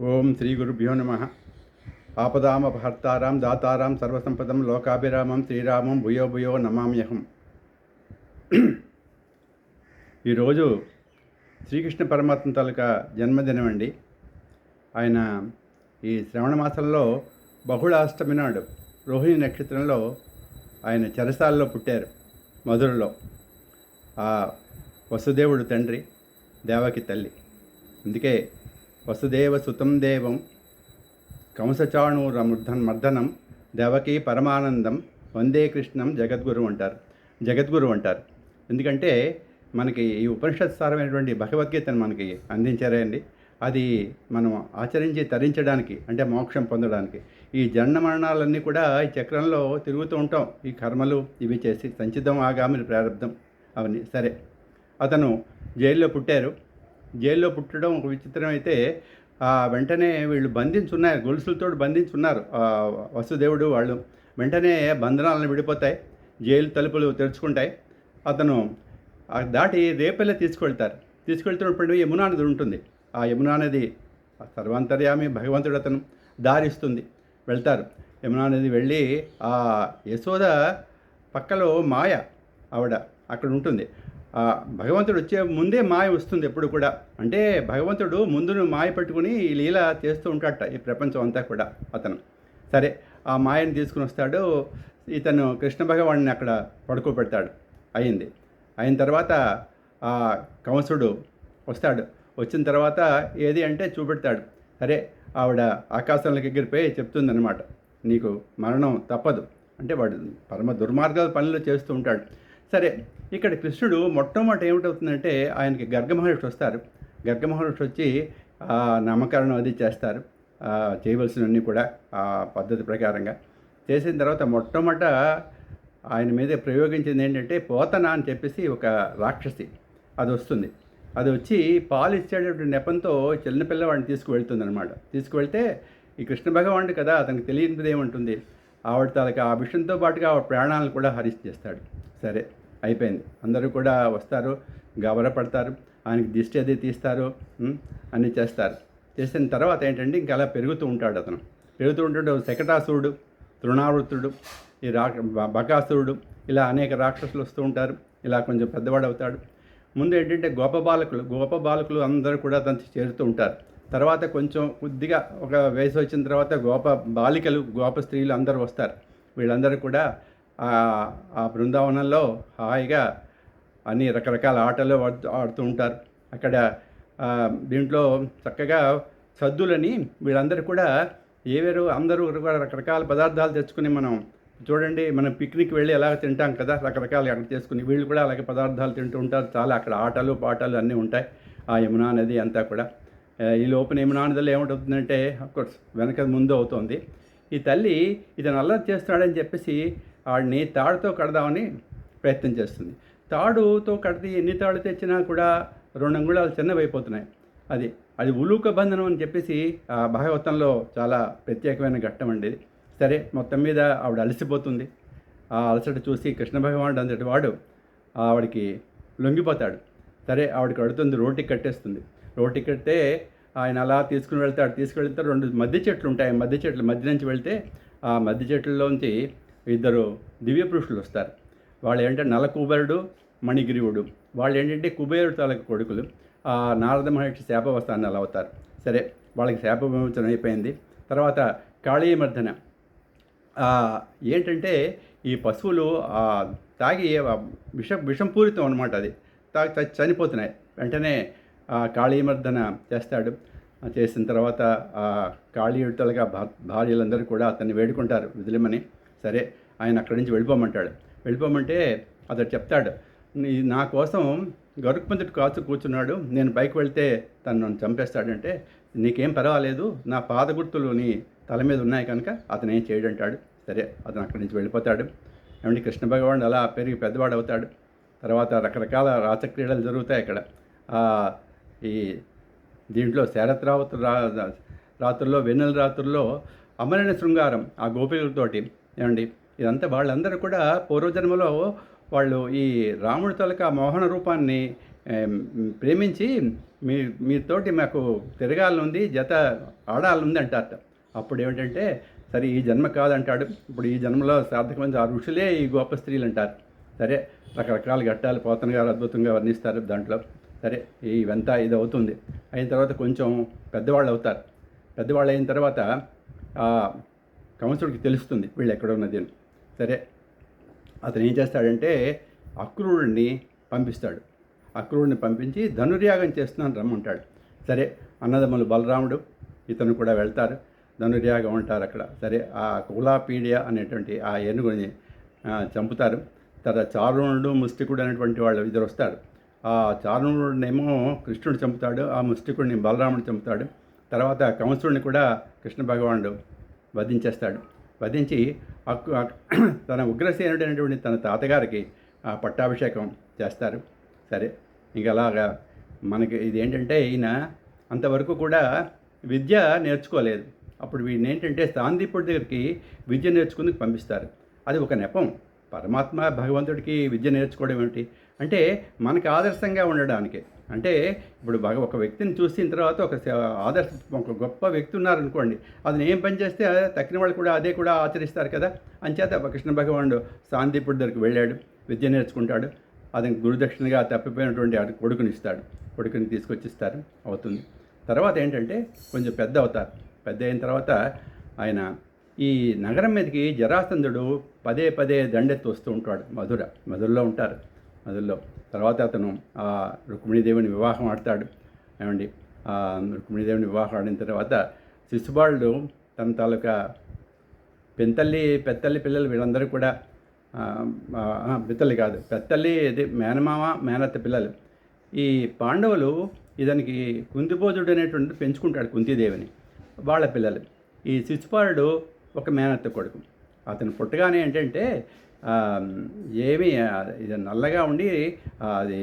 ఓం శ్రీ గురుభ్యో నమ. ఆపదామపహర్తారాం దాతారాం సర్వసంపదం లోకాభిరామం శ్రీరామం భూయో భూయో నమామ్యహం. ఈరోజు శ్రీకృష్ణ పరమాత్మ తాలూకా జన్మదినం అండి. ఆయన ఈ శ్రవణ మాసంలో బహుళాష్టమి నాడు రోహిణి నక్షత్రంలో ఆయన చెరసాలలో పుట్టారు మధురలో. ఆ వసుదేవుడు తండ్రి దేవకి తల్లి. అందుకే వసుదేవ సుతం దేవం కంసచాణూరమృద్ధన్ మర్దనం దేవకి పరమానందం వందే కృష్ణం జగద్గురు అంటారు జగద్గురు అంటారు. ఎందుకంటే మనకి ఈ ఉపనిషత్ సారమైనటువంటి భగవద్గీతను మనకి అందించారే అండి. అది మనం ఆచరించి తరించడానికి అంటే మోక్షం పొందడానికి ఈ జన్మ మరణాలన్నీ కూడా ఈ చక్రంలో తిరుగుతూ ఉంటాం. ఈ కర్మలు ఇవి చేసి సంచితం ఆగామి ప్రారంభం అవన్నీ సరే. అతను జైల్లో పుట్టారు. జైల్లో పుట్టడం ఒక విచిత్రం అయితే వెంటనే వీళ్ళు బంధించున్నారు గొలుసులతో బంధించున్నారు వసుదేవుడు వాళ్ళు. వెంటనే బంధనాలను విడిపోతాయి జైలు తలుపులు తెరుచుకుంటాయి. అతను దాటి రేపల్లె తీసుకెళ్తారు. తీసుకెళ్తున్నప్పుడు యమునా నది ఉంటుంది. ఆ యమునా నది సర్వాంతర్యామి భగవంతుడు అతను దారిస్తుంది వెళ్తారు. యమునా నది వెళ్ళి ఆ యశోద పక్కలో మాయ ఆవిడ అక్కడ ఉంటుంది. భగవంతుడు వచ్చే ముందే మాయ వస్తుంది ఎప్పుడు కూడా. అంటే భగవంతుడు ముందును మాయ పట్టుకుని ఈ లీల చేస్తూ ఉంటాడట ఈ ప్రపంచం అంతా కూడా అతను. సరే ఆ మాయని తీసుకుని వస్తాడు. ఇతను కృష్ణ భగవాన్ని అక్కడ పడుకోబెడతాడు. అయింది. అయిన తర్వాత ఆ కంసుడు వస్తాడు. వచ్చిన తర్వాత ఏది అంటే చూపెడతాడు. సరే ఆవిడ ఆకాశంలోకి ఎగిరిపోయి చెప్తుందనమాట నీకు మరణం తప్పదు. అంటే వాడు పరమ దుర్మార్గాల పనులు చేస్తూ ఉంటాడు. సరే ఇక్కడ కృష్ణుడు మొట్టమొదటి ఏమిటవుతుందంటే ఆయనకి గర్గమహర్షి వస్తారు. గర్గమహర్షి వచ్చి నామకరణం అది చేస్తారు. చేయవలసినవన్నీ కూడా ఆ పద్ధతి ప్రకారంగా. చేసిన తర్వాత మొట్టమొదట ఆయన మీద ప్రయోగించింది ఏంటంటే పోతన అని చెప్పేసి ఒక రాక్షసి. అది వస్తుంది. అది వచ్చి పాలు ఇచ్చేటటువంటి నెపంతో చిన్న పిల్లవాడిని తీసుకువెళ్తుంది అనమాట తీసుకువెళ్తే ఈ కృష్ణ భగవానుడు కదా అతనికి తెలియనిది ఏముంటుంది? ఆవిడ తాలూకా ఆ విషయంతో పాటుగా ఆవిడ ప్రాణాలను కూడా హరిచేస్తాడు సరే. అయిపోయింది. అందరూ కూడా వస్తారు గబరపడతారు ఆయనకి దిష్టి అది తీస్తారు అన్నీ చేస్తారు. చేసిన తర్వాత ఏంటంటే ఇంకా అలా పెరుగుతూ ఉంటాడు అతను. పెరుగుతూ ఉంటాడు శకటాసురుడు తృణావృతుడు ఈ రా బకాసురుడు ఇలా అనేక రాక్షసులు వస్తూ ఉంటారు ఇలా కొంచెం పెద్దవాడు అవుతాడు. ముందు ఏంటంటే గోప బాలకులు గోప బాలకులు అందరూ కూడా అతను చేరుతూ ఉంటారు. తర్వాత కొంచెం కొద్దిగా ఒక వయసు వచ్చిన తర్వాత గోప బాలికలు గోప స్త్రీలు అందరూ వస్తారు. వీళ్ళందరూ కూడా ఆ- బృందావనంలో హాయిగా అన్ని రకరకాల ఆటలు ఆడుతూ- ఆడుతూ ఉంటారు. అక్కడ దీంట్లో చక్కగా సద్దులని వీళ్ళందరూ కూడా ఏవేరు అందరూ కూడా రకరకాల పదార్థాలు తెచ్చుకుని మనం చూడండి మనం పిక్నిక్ వెళ్ళి ఎలా తింటాం కదా రకరకాలు అక్కడ చేసుకుని వీళ్ళు కూడా అలాగే పదార్థాలు తింటూ ఉంటారు. చాలా అక్కడ ఆటలు పాటలు అన్నీ ఉంటాయి ఆ యమునా నది అంతా కూడా. ఈ లోపల యమునా నదిలో ఏమిటవుతుందంటే అఫ్కోర్స్ వెనక ముందు అవుతుంది. ఈ తల్లి ఇతను అల్లరి చేస్తున్నాడని చెప్పేసి వాడిని తాడుతో కడదామని ప్రయత్నం చేస్తుంది. తాడుతో కడితే ఎన్ని తాడు తెచ్చినా కూడా రెండు అంగుళాలు చిన్నవైపోతున్నాయి. అది అది ఉలూక బంధనం అని చెప్పేసి ఆ భాగవతంలో చాలా ప్రత్యేకమైన ఘట్టం అండి సరే మొత్తం మీద ఆవిడ అలసిపోతుంది. ఆ అలసట చూసి కృష్ణ భగవానుడు అంతటి వాడు ఆవిడకి లొంగిపోతాడు. సరే ఆవిడకి అడుగుతుంది రోటి కట్టేస్తుంది. రోటి కడితే ఆయన అలా తీసుకుని వెళ్తాడు తీసుకువెళ్తే రెండు మధ్య చెట్లు ఉంటాయి. మధ్య చెట్లు మధ్య నుంచి వెళ్తే ఆ మధ్య చెట్లలోంచి ఇద్దరు దివ్య పురుషులు వస్తారు. వాళ్ళు ఏంటంటే నల కుబేరుడు మణిగిరివుడు. వాళ్ళు ఏంటంటే కుబేరుడు తాలూకు కొడుకులు. ఆ నారద మహర్షి శాపవస్థాన్ని అలా అవుతారు సరే వాళ్ళకి శాప విమోచన అయిపోయింది. తర్వాత కాళీమర్ధన ఏంటంటే ఈ పశువులు తాగి విష విషంపూరితం అనమాట అది. తాగి చనిపోతున్నాయి. వెంటనే కాళీమర్దన చేస్తాడు. చేసిన తర్వాత ఆ కాళీయుతలుగా భా భార్యలందరూ కూడా అతన్ని వేడుకుంటారు. వదిలేమని సరే ఆయన అక్కడి నుంచి వెళ్ళిపోమంటాడు. వెళ్ళిపోమంటే అతడు చెప్తాడు నా కోసం గరుక్పంతుడు కాచు కూర్చున్నాడు నేను బైక్ వెళ్తే తను నన్ను చంపేస్తాడంటే నీకేం పర్వాలేదు నా పాద గుర్తులు నీ తల మీద ఉన్నాయి కనుక అతను ఏం చేయడంటాడు. సరే అతను అక్కడి నుంచి వెళ్ళిపోతాడు. ఏమంటే కృష్ణ భగవానుడు అలా పెరిగి పెద్దవాడు అవుతాడు. తర్వాత రకరకాల రాసక్రీడలు జరుగుతాయి అక్కడ. ఈ దీంట్లో శరత్రావతు రా రాత్రుల్లో వెన్నెల రాత్రుల్లో అమరణ శృంగారం ఆ గోపికలతోటి ఏమండి? ఇదంతా వాళ్ళందరూ కూడా పూర్వజన్మలో వాళ్ళు ఈ రాముడి తలక మోహన రూపాన్ని ప్రేమించి మీ మీతోటి మాకు తిరగాలనుంది జత ఆడాలనుంది అంటారట. అప్పుడు ఏమిటంటే సరే ఈ జన్మ కాదంటాడు. ఇప్పుడు ఈ జన్మలో సార్థకమైన ఆ ఋషులే ఈ గొప్ప స్త్రీలు అంటారు. సరే రకరకాల ఘట్టాలు పోతన గారు అద్భుతంగా వర్ణిస్తారు దాంట్లో. సరే ఇవంతా ఇది అవుతుంది. అయిన తర్వాత కొంచెం పెద్దవాళ్ళు అవుతారు. పెద్దవాళ్ళు అయిన తర్వాత కంసుడికి తెలుస్తుంది వీళ్ళు ఎక్కడ ఉన్నది అని. సరే అతను ఏం చేస్తాడంటే అక్రూరుడిని పంపిస్తాడు. అక్రూరుడిని పంపించి ధనుర్యాగం చేస్తున్నాను రమ్మంటాడు. సరే అన్నదమ్ములు బలరాముడు ఇతను కూడా వెళ్తారు ధనుర్యాగం ఉంటారు అక్కడ. సరే ఆ కులాపీడియ అనేటువంటి ఆ ఏనుగుని చంపుతారు. తర్వాత చారుణుడు ముష్టికుడు అనేటువంటి వాళ్ళు ఇద్దరు వస్తారు. ఆ చారుణుడినేమో కృష్ణుడు చంపుతాడు ఆ ముష్టికుడిని బలరాముడు చంపుతాడు. తర్వాత కంసుడిని కూడా కృష్ణ భగవానుడు వధించేస్తాడు. వధించి తన ఉగ్రసేనుడైనటువంటి తన తాతగారికి ఆ పట్టాభిషేకం చేస్తారు. సరే ఇంక అలాగా మనకి ఇది ఏంటంటే ఈయన అంతవరకు కూడా విద్య నేర్చుకోలేదు. అప్పుడు వీడిని ఏంటంటే సాందీపుడి దగ్గరికి విద్య నేర్చుకుందుకు పంపిస్తారు. అది ఒక నెపం. పరమాత్మ భగవంతుడికి విద్య నేర్చుకోవడం ఏమిటి? అంటే మనకి ఆదర్శంగా ఉండడానికి. అంటే ఇప్పుడు బాగా ఒక వ్యక్తిని చూసిన తర్వాత ఒక ఆదర్శ ఒక గొప్ప వ్యక్తి ఉన్నారనుకోండి అతను ఏం పని చేస్తే తక్కిన వాళ్ళు కూడా అదే కూడా ఆచరిస్తారు కదా. అంచేత కృష్ణ భగవానుడు సాందీపుడి దగ్గరికి వెళ్ళాడు విద్య నేర్చుకుంటాడు అతనికి గురుదక్షిణగా తప్పిపోయినటువంటి ఆ కొడుకుని ఇస్తాడు కొడుకుని తీసుకొచ్చిస్తారు అవుతుంది. తర్వాత ఏంటంటే కొంచెం పెద్ద అవుతారు. పెద్ద అయిన తర్వాత ఆయన ఈ నగరం మీదకి జరాసంధుడు పదే పదే దండెత్తి వస్తూ ఉంటాడు మధుర మధురలో ఉంటారు. అందులో తర్వాత అతను ఆ రుక్మిణీదేవిని వివాహం ఆడతాడు. ఏమండి? ఆ రుక్మిణీదేవిని వివాహం ఆడిన తర్వాత శిశుబాలుడు తన తాలూకా పెంతల్లి పెత్తల్లి పిల్లలు వీళ్ళందరూ కూడా పెత్తల్లి కాదు పెత్తల్లి ఇది మేనమామ మేనత్త పిల్లలు. ఈ పాండవులు ఇతనికి కుంతిపోజుడు అనేటువంటి పెంచుకుంటాడు కుంతీదేవిని వాళ్ళ పిల్లలు. ఈ శిశుపాలుడు ఒక మేనత్త కొడుకు. అతను పుట్టగానే ఏంటంటే ఏమి ఇది నల్లగా ఉండి అది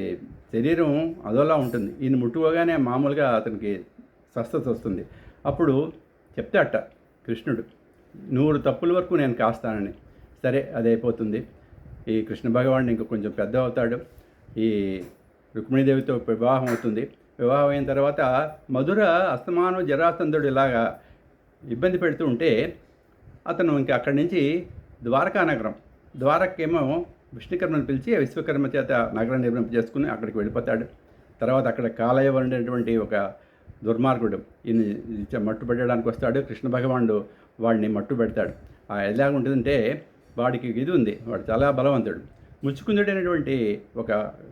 శరీరం అదోలా ఉంటుంది. ఈయన ముట్టుకోగానే మామూలుగా అతనికి స్వస్థత వస్తుంది. అప్పుడు చెప్తే అట్ట కృష్ణుడు నూరు తప్పుల వరకు నేను కాస్తానని. సరే అది అయిపోతుంది ఈ కృష్ణ భగవానుడు ఇంక కొంచెం పెద్ద అవుతాడు. ఈ రుక్మిణీదేవితో వివాహం అవుతుంది. వివాహం అయిన తర్వాత మధుర అస్తమానం జరాసంధుడు ఇలాగా ఇబ్బంది పెడుతూ ఉంటే అతను ఇంకా అక్కడి నుంచి ద్వారకా నగరం. ద్వారకేమో విష్ణుకర్మను పిలిచి విశ్వకర్మ చేత నగరం నిర్మింప చేసుకుని అక్కడికి వెళ్ళిపోతాడు. తర్వాత అక్కడ కాలయవరుడు అనేటువంటి ఒక దుర్మార్గుడు ఈయన మట్టు పెట్టడానికి వస్తాడు. కృష్ణ భగవానుడు వాడిని మట్టు పెడతాడు. ఆ ఎలాగ ఉంటుందంటే వాడికి ఇది ఉంది వాడు చాలా బలవంతుడు. ముచ్చుకుందుడు అనేటువంటి ఒక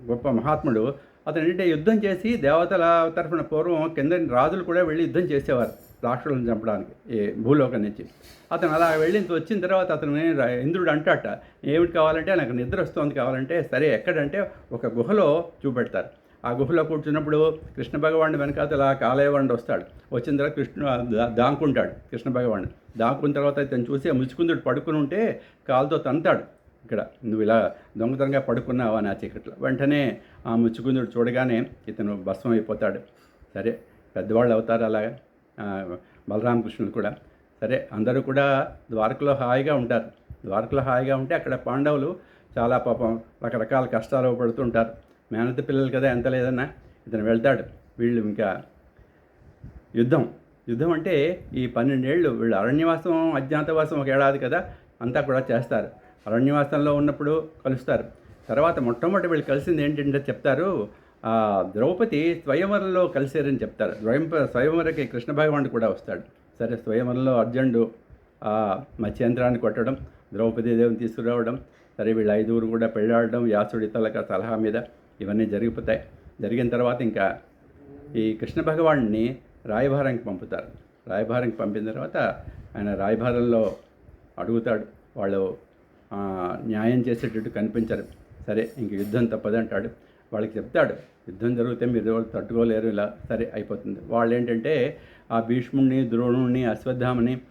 గొప్ప మహాత్ముడు అతను ఏంటంటే యుద్ధం చేసి దేవతల తరఫున పూర్వం కింద రాజులు కూడా వెళ్ళి యుద్ధం చేసేవారు. రాక్షసులను చంపడానికి ఈ భూలోకం నుంచి. అతను అలా వెళ్ళి వచ్చిన తర్వాత అతను ఇంద్రుడు అంటాట ఏమిటి కావాలంటే నాకు నిద్ర వస్తుంది కావాలంటే సరే ఎక్కడంటే ఒక గుహలో చూపెడతారు. ఆ గుహలో కూర్చున్నప్పుడు కృష్ణ భగవానుడు వెనకాతల కాలేవాడు వస్తాడు. వచ్చిన తర్వాత కృష్ణ దా- కృష్ణ భగవానుడు. దాక్కున్న తర్వాత ఇతను చూసి ముచ్చుకుందుడు పడుకుని ఉంటే కాలుతో తంతాడు. ఇక్కడ నువ్వు ఇలా దొంగతనంగా పడుకున్నావా నా చీకట్లో? వెంటనే ఆ ముచ్చుకుందుడు చూడగానే ఇతను భస్మం అయిపోతాడు సరే పెద్దవాళ్ళు అవుతారు అలాగా? బలరామకృష్ణులు బలరామకృష్ణుడు కూడా. సరే అందరూ కూడా ద్వారకలో హాయిగా ఉంటారు. ద్వారకలో హాయిగా ఉంటే అక్కడ పాండవులు చాలా పాపం రకరకాల కష్టాలు పడుతుంటారు మేనత పిల్లలు కదా ఎంత లేదన్నా ఇతను వెళ్తాడు. వీళ్ళు ఇంకా యుద్ధం. యుద్ధం అంటే ఈ పన్నెండేళ్ళు వీళ్ళు అరణ్యవాసం అజ్ఞాతవాసం ఒక ఏడాది కదా అంతా కూడా చేస్తారు. అరణ్యవాసంలో ఉన్నప్పుడు కలుస్తారు. తర్వాత మొట్టమొదటి వీళ్ళు కలిసింది ఏంటంటే చెప్తారు ద్రౌపది స్వయంవరంలో కలిశారని చెప్తారు. స్వయం స్వయంవరకి కృష్ణ భగవానుడు కూడా వస్తాడు. సరే స్వయంవరంలో అర్జునుడు ఆ మత్స్యంత్రాన్ని కొట్టడం ద్రౌపది దేవిని తీసుకురావడం సరే వీళ్ళు ఐదుగురు కూడా పెళ్ళాడడం వ్యాసుడి తలక సలహా మీద ఇవన్నీ జరిగిపోతాయి. జరిగిన తర్వాత ఇంకా ఈ కృష్ణ భగవాన్ని రాయభారానికి పంపుతారు. రాయభారానికి పంపిన తర్వాత ఆయన రాయభారంలో అడుగుతాడు. వాళ్ళు న్యాయం చేసేటట్టు కనిపించరు. సరే ఇంక యుద్ధం తప్పదంటాడు. వాళ్ళకి చెప్తాడు. యుద్ధం జరిగితే మీరు ఎవరు తట్టుకోలేరు ఇలా సరే అయిపోతుంది. వాళ్ళు ఏంటంటే ఆ భీష్ముడిని ద్రోణుడిని అశ్వత్థామని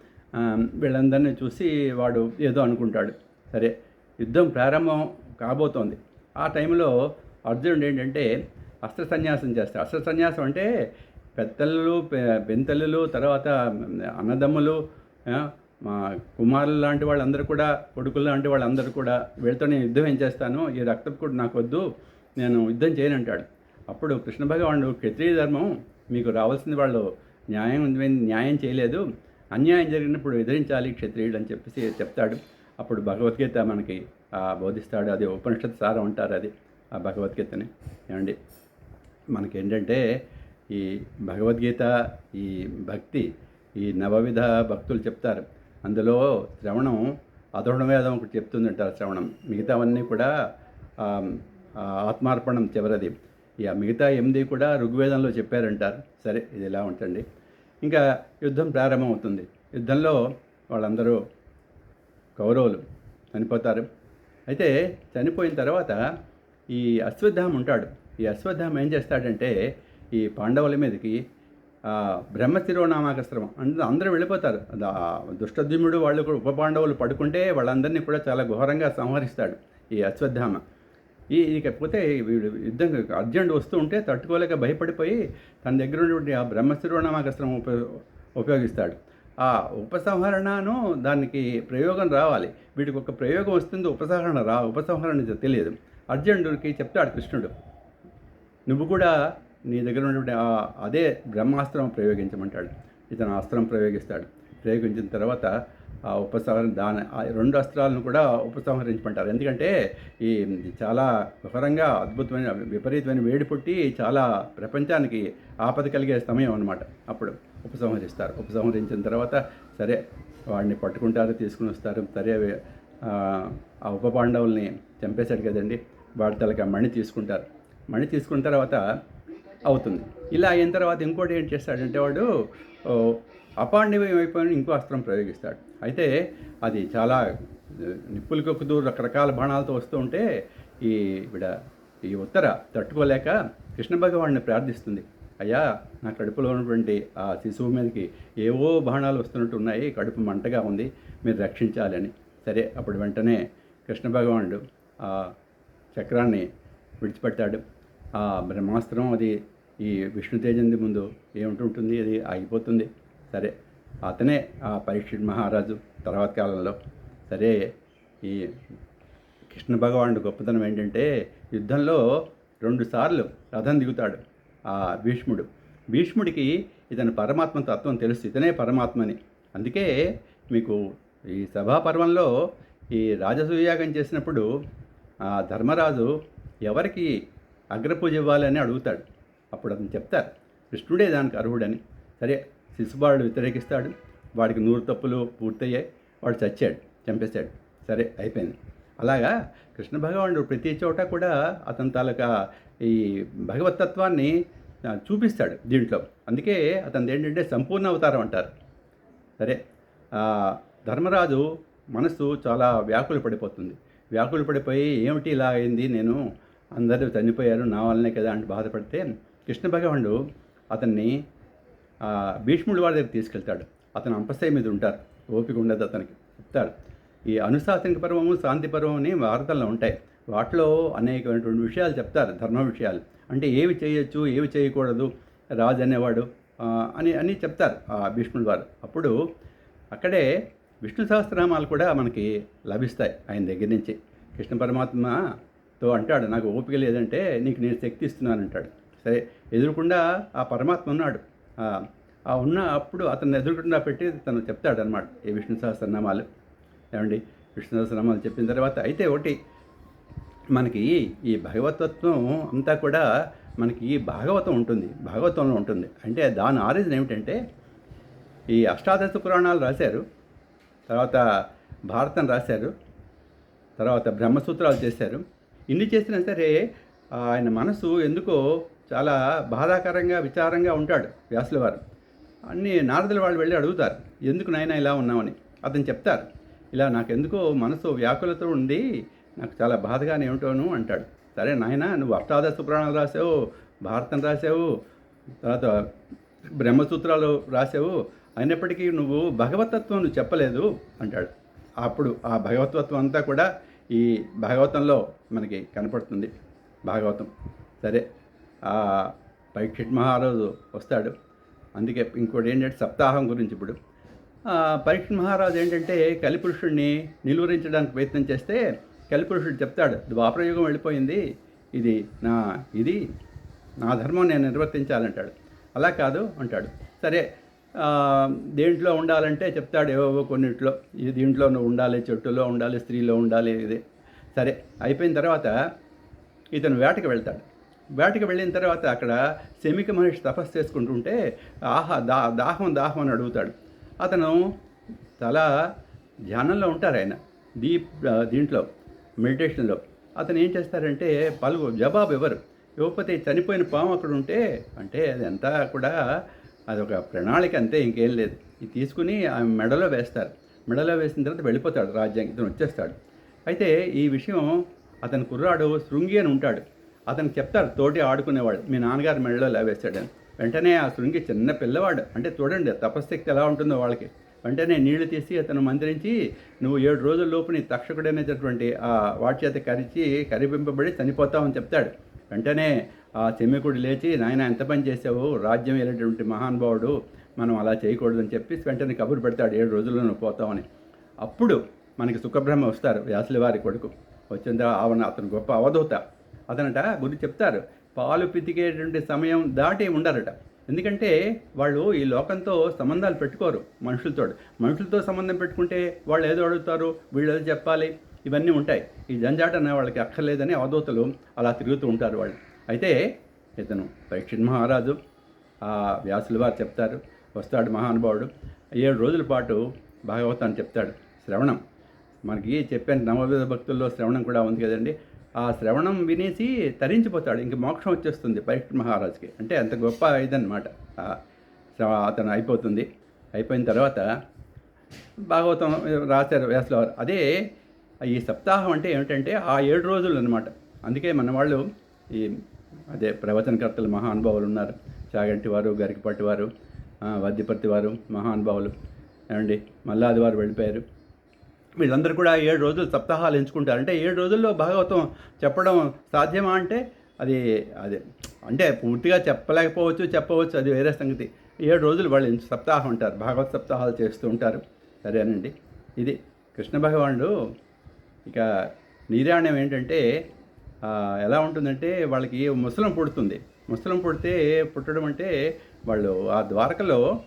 వీళ్ళందరినీ చూసి వాడు ఏదో అనుకుంటాడు. సరే యుద్ధం ప్రారంభం కాబోతోంది. ఆ టైంలో అర్జునుడు ఏంటంటే అస్త్ర సన్యాసం చేస్తాడు. అస్త్ర సన్యాసం అంటే పెద్దలు పె- పెంతలు తర్వాత అన్నదమ్ములు మా కుమారులు లాంటి వాళ్ళందరూ కూడా కొడుకులు లాంటి వాళ్ళందరూ కూడా వీళ్ళతో నేను యుద్ధం ఏం చేస్తాను? ఈ రక్తం కూడా నాకు వద్దు నేను యుద్ధం చేయనంటాడు. అప్పుడు కృష్ణ భగవానుడు క్షత్రియ ధర్మం మీకు రావాల్సింది వాళ్ళు న్యాయం న్యాయం చేయలేదు అన్యాయం జరిగినప్పుడు ఎదిరించాలి క్షత్రియుడు అని చెప్పేసి చెప్తాడు. అప్పుడు భగవద్గీత మనకి బోధిస్తాడు. అది ఉపనిషత్ సారం అంటారు అది ఆ భగవద్గీతని. ఏమండి? మనకేంటంటే ఈ భగవద్గీత ఈ భక్తి ఈ నవవిధ భక్తులు చెప్తారు. అందులో శ్రవణం అధోణ వేదం ఒకటి చెప్తుందంటారు శ్రవణం. మిగతావన్నీ కూడా ఆత్మార్పణం చివరది. ఇక మిగతా ఎనిమిది కూడా ఋగ్వేదంలో చెప్పారంటారు. సరే ఇది ఇలా ఉంటుంది ఇంకా యుద్ధం ప్రారంభమవుతుంది. యుద్ధంలో వాళ్ళందరూ కౌరవులు చనిపోతారు. అయితే చనిపోయిన తర్వాత ఈ అశ్వత్థామ ఉంటాడు. ఈ అశ్వత్థామ ఏం చేస్తాడంటే ఈ పాండవుల మీదకి ఆ, బ్రహ్మశిరోనామాకస్త్రం అంటే అందరూ వెళ్ళిపోతారు. దుష్టద్యుముడు వాళ్ళు కూడా ఉప పాండవులు పడుకుంటే వాళ్ళందరినీ కూడా చాలా ఘోరంగా సంహరిస్తాడు ఈ అశ్వత్థామ. ఈ ఇకపోతే వీడు యుద్ధం అర్జెంట్ వస్తూ ఉంటే తట్టుకోలేక భయపడిపోయి తన దగ్గర ఉన్నటువంటి ఆ బ్రహ్మశిరోనామాకస్త్రం ఉప ఉపయోగిస్తాడు. ఆ ఉపసంహరణను దానికి ప్రయోగం రావాలి. వీడికి ఒక ప్రయోగం వస్తుంది ఉపసంహరణ రా ఉపసంహరణ తెలియదు. అర్జునుడికి చెప్తాడు కృష్ణుడు నువ్వు కూడా నీ దగ్గర ఉన్నటువంటి ఆ- అదే బ్రహ్మాస్త్రం ప్రయోగించమంటాడు. ఇతను అస్త్రం ప్రయోగిస్తాడు. ప్రయోగించిన తర్వాత ఉపసంహరణ దాని ఆ రెండు అస్త్రాలను కూడా ఉపసంహరించమంటారు. ఎందుకంటే ఈ చాలా ఘోరంగా అద్భుతమైన విపరీతమైన వేడి పుట్టి చాలా ప్రపంచానికి ఆపద కలిగే సమయం అనమాట అప్పుడు ఉపసంహరిస్తారు. ఉపసంహరించిన తర్వాత సరే వాడిని పట్టుకుంటారు తీసుకుని వస్తారు. సరే ఆ, ఉపపాండవుల్ని ఉప పాండవుల్ని చంపేశాడు కదండి. వాడి తలకి మణి తీసుకుంటారు. మణి తీసుకున్న తర్వాత అవుతుంది. ఇలా అయిన తర్వాత ఇంకోటి ఏం చేస్తాడంటే వాడు ఓ, అయిపోయిన ఇంకో అస్త్రం ప్రయోగిస్తాడు. అయితే అది చాలా ఆ, నిప్పులు రకరకాల బాణాలతో వస్తూ ఉంటే ఈ విడ ఈ ఉత్తర తట్టుకోలేక కృష్ణ భగవాన్ని ప్రార్థిస్తుంది. అయ్యా నా కడుపులో ఉన్నటువంటి ఆ శిశువు మీదకి ఏవో బాణాలు వస్తున్నట్టు ఉన్నాయి కడుపు మంటగా ఉంది మీరు రక్షించాలని సరే అప్పుడు వెంటనే కృష్ణ భగవానుడు ఆ చక్రాన్ని విడిచిపెట్టాడు ఆ బ్రహ్మాస్త్రం అది ఈ విష్ణు తేజంది ముందు ఉంటుంది? అది ఆగిపోతుంది. సరే అతనే ఆ పరీక్షిత్ మహారాజు తర్వాత కాలంలో. సరే ఈ కృష్ణ భగవానుడు గొప్పతనం ఏంటంటే యుద్ధంలో రెండుసార్లు రథం దిగుతాడు ఆ భీష్ముడు. భీష్ముడికి ఇతను పరమాత్మ తత్వం తెలుసు ఇతనే పరమాత్మని. అందుకే మీకు ఈ సభాపర్వంలో ఈ రాజసూయాగం చేసినప్పుడు ఆ ధర్మరాజు ఎవరికి అగ్రపూజ ఇవ్వాలని అడుగుతాడు. అప్పుడు అతను చెప్తారు కృష్ణుడే దానికి అర్హుడని. సరే శిశుబాలుడు వ్యతిరేకిస్తాడు. వాడికి నూరు తప్పులు పూర్తయ్యాయి. వాడు చచ్చాడు చంపేశాడు. సరే అయిపోయింది. అలాగా కృష్ణ భగవానుడు ప్రతి చోట కూడా అతని తాలూకా ఈ భగవతత్వాన్ని చూపిస్తాడు దీంట్లో. అందుకే అతను ఏంటంటే సంపూర్ణ అవతారం అంటారు. సరే ధర్మరాజు మనసు చాలా వ్యాకులు పడిపోతుంది. వ్యాకులు పడిపోయి ఏమిటి ఇలా అయింది? నేను అందరూ చనిపోయారు నా వల్లనే కదా అంటే బాధపడితే కృష్ణ భగవానుడు అతన్ని భీష్ముడి వాడి దగ్గర తీసుకెళ్తాడు. అతను అంపశయ మీద ఉంటారు. ఓపిక ఉండదు అతనికి. చెప్తాడు ఈ అనుశాసనిక పర్వము శాంతి పర్వం అని భారతంలో ఉంటాయి. వాటిలో అనేకమైనటువంటి విషయాలు చెప్తారు ధర్మ విషయాలు. అంటే ఏవి చేయొచ్చు ఏవి చేయకూడదు రాజు అనేవాడు అని అని చెప్తారు ఆ భీష్ముడి వారు. అప్పుడు అక్కడే విష్ణు సహస్రనామాలు కూడా మనకి లభిస్తాయి ఆయన దగ్గర నుంచి. కృష్ణ పరమాత్మతో అంటాడు నాకు ఓపిక లేదంటే నీకు నేను శక్తి ఇస్తున్నాను అంటాడు సరే ఎదురుకుండా ఆ పరమాత్మ ఉన్నాడు. ఆ, ఉన్న అప్పుడు అతను ఎదురుకుండా పెట్టి తను చెప్తాడనమాట ఈ విష్ణు సహస్రనామాలు. ఏమండి? విష్ణు సహస్రనామాలు చెప్పిన తర్వాత అయితే ఒకటి మనకి ఈ భగవతత్వం అంతా కూడా మనకి ఈ భాగవతం ఉంటుంది భాగవతంలో ఉంటుంది. అంటే దాని ఆరిజిన్ ఏమిటంటే ఈ అష్టాదశ పురాణాలు రాశారు తర్వాత భారతం రాశారు తర్వాత బ్రహ్మసూత్రాలు చేశారు. ఇన్ని చేసినా సరే ఆయన మనసు ఎందుకో చాలా బాధాకరంగా విచారంగా ఉంటాడు వ్యాసుల వారు. అన్ని నారదుల వాళ్ళు వెళ్ళి అడుగుతారు ఎందుకు నాయన ఇలా ఉన్నామని అతను చెప్తారు ఇలా నాకెందుకో మనసు వ్యాకులతో ఉంది నాకు చాలా బాధగానే ఏమిటోను అంటాడు. సరే నాయన నువ్వు అష్టాదశ పురాణాలు రాసావు భారతం రాసావు తర్వాత బ్రహ్మసూత్రాలు రాసావు అయినప్పటికీ నువ్వు భగవతత్వం నువ్వు చెప్పలేదు అంటాడు. అప్పుడు ఆ భగవతత్వం అంతా కూడా ఈ భాగవతంలో మనకి కనపడుతుంది భాగవతం. సరే. పరీక్షిత్ మహారాజు వస్తాడు. అందుకే ఇంకోటి ఏంటంటే సప్తాహం గురించి ఇప్పుడు. పరీక్షిత్ మహారాజు ఏంటంటే కలిపురుషుడిని నిలువరించడానికి ప్రయత్నం చేస్తే కలిపురుషుడు చెప్తాడు ద్వాపరయుగం వెళ్ళిపోయింది. ఇది నా ఇది నా ధర్మం నేను నిర్వర్తించాలంటాడు. అలా కాదు అంటాడు. సరే దేంట్లో ఉండాలంటే చెప్తాడు ఏవేవో కొన్నిట్లో. ఇది దీంట్లో నువ్వు ఉండాలి చెట్టులో ఉండాలి స్త్రీలో ఉండాలి ఇది. సరే అయిపోయిన తర్వాత ఇతను వేటకి వెళ్తాడు. వేటకి వెళ్ళిన తర్వాత అక్కడ శమిక మనిషి తపస్సు చేసుకుంటుంటే ఆహా దా దాహం దాహం అని అడుగుతాడు. అతను చాలా ధ్యానంలో ఉంటారు ఆయన దీప్ దీంట్లో మెడిటేషన్లో. అతను ఏం చేస్తారంటే పలువు జవాబు ఎవరు ఇవ్వకపోతే చనిపోయిన పాము అక్కడ ఉంటే అంటే అదంతా కూడా అదొక ప్రణాళిక అంతే ఇంకేం లేదు. ఇది తీసుకుని ఆమె మెడలో వేస్తారు. మెడలో వేసిన తర్వాత వెళ్ళిపోతాడు రాజ్యాంగం ఇతను వచ్చేస్తాడు. అయితే ఈ విషయం అతని కుర్రాడు శృంగి అని ఉంటాడు. అతను చెప్తారు తోటి ఆడుకునేవాడు. మీ నాన్నగారు మెడలో లేవేశాడని వెంటనే ఆ శృంగి చిన్న పిల్లవాడు. అంటే చూడండి తపశక్తి ఎలా ఉంటుందో వాళ్ళకి. వెంటనే నీళ్ళు తీసి అతను మంత్రించి నువ్వు ఏడు రోజుల లోపు నీ తక్షకుడనేటటువంటి ఆ వాటి చేత కరిచి కరిపింపబడి చనిపోతావని చెప్తాడు. వెంటనే ఆ చెమ్మికుడు లేచి నాయన ఎంత పని చేసావు రాజ్యం వెళ్ళేటువంటి మహానుభావుడు మనం అలా చేయకూడదని చెప్పి వెంటనే కబురు పెడతాడు ఏడు రోజుల్లో నువ్వు పోతావని అప్పుడు మనకి సుఖబ్రహ్మ వస్తారు వ్యాసుల వారి కొడుకు. వచ్చిన తర్వాత అతను గొప్ప అవధూత. అతనట గురించి చెప్తారు పాలు పితికేటువంటి సమయం దాటి ఉండరట. ఎందుకంటే వాళ్ళు ఈ లోకంతో సంబంధాలు పెట్టుకోరు మనుషులతో మనుషులతో సంబంధం పెట్టుకుంటే వాళ్ళు ఏదో అడుగుతారు వీళ్ళు ఏదో చెప్పాలి ఇవన్నీ ఉంటాయి. ఈ జంజాట అనే వాళ్ళకి అక్కర్లేదని అవధూతలు అలా తిరుగుతూ ఉంటారు వాళ్ళు. అయితే ఇతను పరీక్షిత్ మహారాజు ఆ వ్యాసులు వారు చెప్తారు వస్తాడు మహానుభావుడు. ఏడు రోజుల పాటు భాగవతాన్ని చెప్తాడు శ్రవణం. మనకి చెప్పాను నవవిధ భక్తుల్లో శ్రవణం కూడా ఉంది కదండి. ఆ శ్రవణం వినేసి తరించిపోతాడు. ఇంక మోక్షం వచ్చేస్తుంది పరీక్ష మహారాజుకి. అంటే అంత గొప్ప ఇదన్నమాట. అతను అయిపోతుంది. అయిపోయిన తర్వాత భాగవతం రాశారు వ్యాసులవారు అదే ఈ సప్తాహం అంటే ఏమిటంటే ఆ ఏడు రోజులు అనమాట అందుకే మన వాళ్ళు ఈ అదే ప్రవచనకర్తలు మహానుభావులు ఉన్నారు. చాగంటి వారు గరికపట్టి వారు వద్యపర్తి వద్దిపర్తి వారు మహానుభావులు ఏమండి? మల్లాది వారు వెళ్ళిపోయారు. వీళ్ళందరూ కూడా ఏడు రోజులు సప్తాహాలు ఎంచుకుంటారు. అంటే ఏడు రోజుల్లో భాగవతం చెప్పడం సాధ్యమా అంటే అది అదే అంటే పూర్తిగా చెప్పలేకపోవచ్చు చెప్పవచ్చు అది వేరే సంగతి. ఏడు రోజులు వాళ్ళు ఎంచు- సప్తాహం ఉంటారు భాగవత సప్తాహాలు చేస్తూ ఉంటారు. సరేనండి ఇది కృష్ణ భగవానుడు ఇక నీరాణ్యం ఏంటంటే ఎలా ఉంటుందంటే వాళ్ళకి ముసలం పుడుతుంది. ముసలం పుడితే పుట్టడం అంటే వాళ్ళు ఆ ద్వారకలో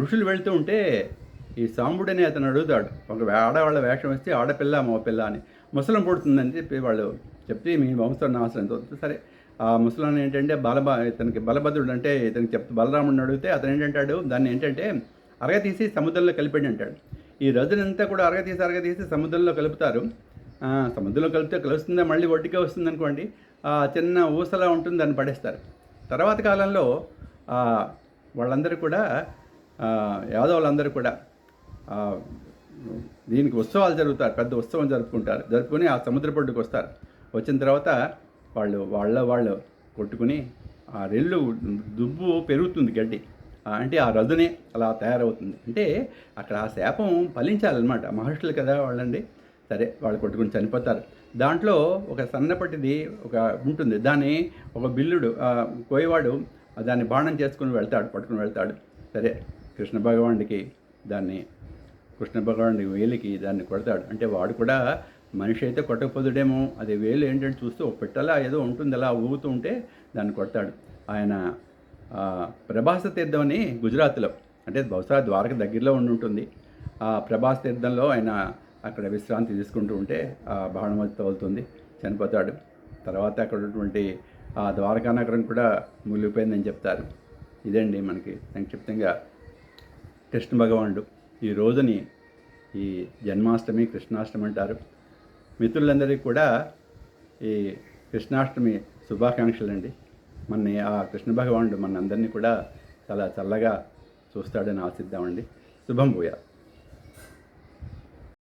ఋషులు వెళ్తూ ఉంటే ఈ సాంబుడని అతను అడుగుతాడు. ఒక ఆడవాళ్ళ వేషం వేస్తే ఆడపిల్ల మగపిల్ల అని. ముసలం పుడుతుందని చెప్పి వాళ్ళు చెప్తే మీ వంశం నాశనం అవుతుంది సరే. ఆ ముసలం ఏంటంటే బలబ ఇతనికి బలభద్రుడు అంటే ఇతనికి చెప్తే బలరాముడిని అడిగితే అతను ఏంటంటాడు? దాన్ని ఏంటంటే అరగతీసి సముద్రంలో కలిపాడు అంటాడు. ఈ రజనంతా కూడా అరగతీసి అరగతీసి సముద్రంలో కలుపుతారు. సముద్రంలో కలిపితే కలుస్తుందా? మళ్ళీ ఒడ్డుకే వస్తుంది అనుకోండి. ఆ చిన్న ఊసలా ఉంటుంది దాన్ని పడేస్తారు. తర్వాత కాలంలో వాళ్ళందరూ కూడా యాదవులందరూ కూడా దీనికి ఉత్సవాలు జరుగుతారు పెద్ద ఉత్సవం జరుపుకుంటారు. జరుపుకొని ఆ సముద్ర వస్తారు. వచ్చిన తర్వాత వాళ్ళు వాళ్ళ వాళ్ళు కొట్టుకుని ఆ రెల్లు దుబ్బు పెరుగుతుంది గడ్డి. అంటే ఆ రజునే అలా తయారవుతుంది. అంటే అక్కడ ఆ శాపం ఫలించాలన్నమాట. మహర్షులు కదా వాళ్ళండి. సరే వాళ్ళు కొట్టుకుని చనిపోతారు. దాంట్లో ఒక సన్నపటిది ఒక ఉంటుంది. దాన్ని ఒక బిల్లుడు కోయవాడు దాన్ని బాణం చేసుకుని వెళ్తాడు పట్టుకుని వెళ్తాడు. సరే కృష్ణ భగవానుడికి దాన్ని కృష్ణ భగవానుడి వేలికి దాన్ని కొడతాడు. అంటే వాడు కూడా మనిషి అయితే కొట్టకపోదుడేమో. అది వేలు ఏంటంటే చూస్తూ పెట్టలా ఏదో ఉంటుంది అలా ఊగుతూ ఉంటే దాన్ని కొడతాడు. ఆయన ప్రభాస తీర్థం అని గుజరాత్లో అంటే బహుశా ద్వారక దగ్గరలో ఉండి ఉంటుంది. ఆ ప్రభాస్ తీర్థంలో ఆయన అక్కడ విశ్రాంతి తీసుకుంటూ ఉంటే ఆ బాణం తగులుతుంది చనిపోతాడు. తర్వాత అక్కడ ఉన్నటువంటి ఆ ద్వారకా నగరం కూడా మునిగిపోయిందని చెప్తారు. ఇదండి మనకి సంక్షిప్తంగా కృష్ణ భగవానుడు. ఈ రోజుని ఈ జన్మాష్టమి కృష్ణాష్టమి అంటారు. మిత్రులందరికీ కూడా ఈ కృష్ణాష్టమి శుభాకాంక్షలు అండి మన ఆ కృష్ణ భగవానుడు మనందరినీ కూడా చాలా చల్లగా చూస్తాడని ఆశిద్దామండి. శుభం భూయా